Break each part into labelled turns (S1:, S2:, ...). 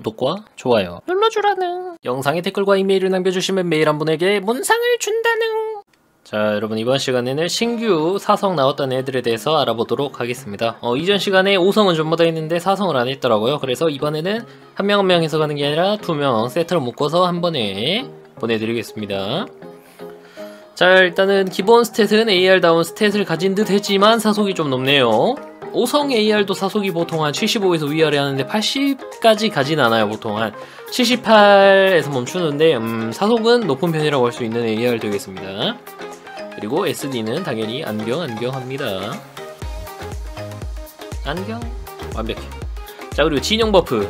S1: 구독과 좋아요 눌러주라는. 영상에 댓글과 이메일을 남겨주시면 메일 한 분에게 문상을 준다는. 자 여러분 이번 시간에는 신규 사성 나왔던 애들에 대해서 알아보도록 하겠습니다. 어, 이전 시간에 5성은 전부 다 있는데 4성을 안 했더라고요. 그래서 이번에는 한 명 한 명 해서 가는 게 아니라 두 명 세트로 묶어서 한 번에 보내드리겠습니다. 자 일단은 기본 스탯은 AR다운 스탯을 가진 듯 했지만 사속이 좀 높네요 5성 AR도 사속이 보통 한 75에서 위아래 하는데 80까지 가진 않아요 보통 한 78에서 멈추는데 음, 사속은 높은 편이라고 할 수 있는 AR 되겠습니다 그리고 SD는 당연히 안경 안경 합니다 안경 완벽해 자 그리고 진영 버프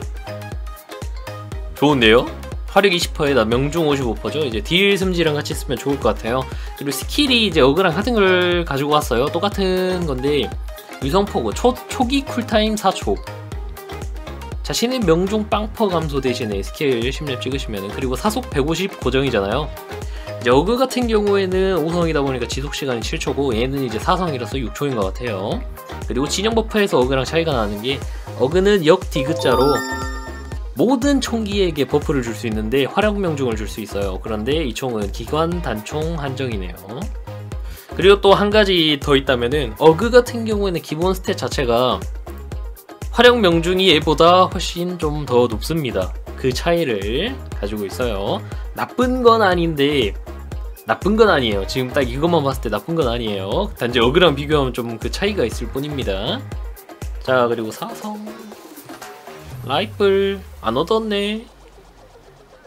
S1: 좋은데요? 화력 20%에다 명중 55%죠. 이제 딜 숨지랑 같이 쓰면 좋을 것 같아요. 그리고 스킬이 이제 어그랑 같은 걸 가지고 왔어요. 똑같은 건데 위성포고 초, 초기 쿨타임 4초 자신의 명중 빵퍼 감소 대신에 스킬 10렙 찍으시면은 그리고 사속 150 고정이잖아요. 어그 같은 경우에는 5성이다 보니까 지속 시간이 7초고 얘는 이제 4성이라서 6초인 것 같아요. 그리고 진영 버프에서 어그랑 차이가 나는 게 어그는 역 디귿자로 모든 총기에게 버프를 줄 수 있는데 화력 명중을 줄 수 있어요. 그런데 이 총은 기관 단총 한정이네요. 그리고 또 한 가지 더 있다면은 어그 같은 경우에는 기본 스탯 자체가 화력 명중이 얘보다 훨씬 좀 더 높습니다. 그 차이를 가지고 있어요. 나쁜 건 아닌데 나쁜 건 아니에요. 지금 딱 이것만 봤을 때 나쁜 건 아니에요. 단지 어그랑 비교하면 좀 그 차이가 있을 뿐입니다. 자 그리고 사성 라이플 안 얻었네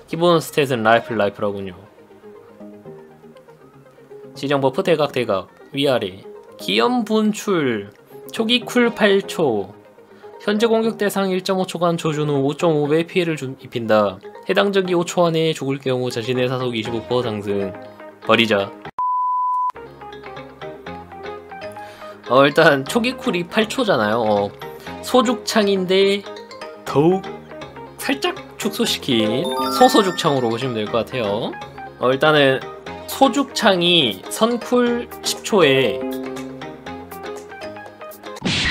S1: 기본 스탯은 라이플 라이플하군요 지정 버프 대각 대각 위아래 기염 분출 초기 쿨 8초. 현재 공격 대상 1.5초간 조준 후 5.5배 피해를 주, 입힌다. 해당 적이 5초 안에 죽을 경우 자신의 사속 25% 상승. 버리자. 어 일단 초기 쿨이 8초잖아요. 어, 소죽창인데 더욱 살짝 축소시킨 소소죽창으로 보시면 될 것 같아요. 어, 일단은 소죽창이 선쿨 10초에.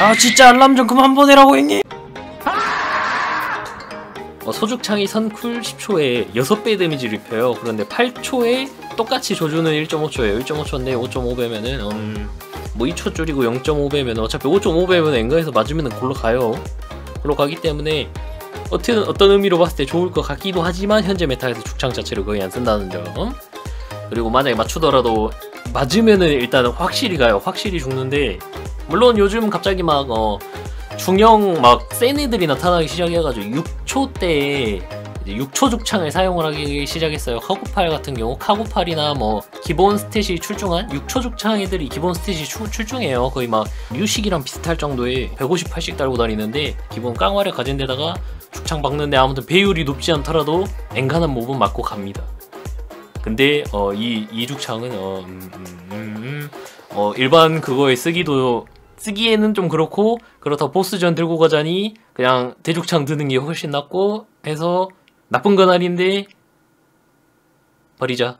S1: 아 진짜 알람 좀 그만 보내라고 형님. 어, 소죽창이 선쿨 10초에 6배 데미지를 입혀요. 그런데 8초에 똑같이 조준은 1.5초예요. 1.5초인데 5.5배면은 음, 뭐 2초 줄이고 0.5배면 어차피 5.5배면 엔가에서 맞으면 골로 가요. 걸로 가기 때문에 어떤, 어떤 의미로 봤을 때 좋을 것 같기도 하지만 현재 메타에서 죽창 자체를 거의 안 쓴다는 점 그리고 만약에 맞추더라도 맞으면은 일단 확실히 가요 확실히 죽는데 물론 요즘 갑자기 막 어, 중형 막 센 애들이 나타나기 시작해가지고 6초 때 6초 죽창을 사용을 하기 시작했어요. 카고팔 같은 경우 카고팔이나 뭐 기본 스탯이 출중한 6초 죽창 애들이 기본 스탯이 추, 출중해요. 거의 막 유식이랑 비슷할 정도의 158씩 달고 다니는데 기본 깡화를 가진 데다가 죽창 박는데 아무튼 배율이 높지 않더라도 엔간한 몹은 맞고 갑니다. 근데 어, 이, 이 죽창은 어, 음, 음, 음, 어, 일반 그거에 쓰기도 쓰기에는 좀 그렇고 그렇다 보스전 들고 가자니 그냥 대죽창 드는 게 훨씬 낫고 해서 나쁜 건 아닌데 버리자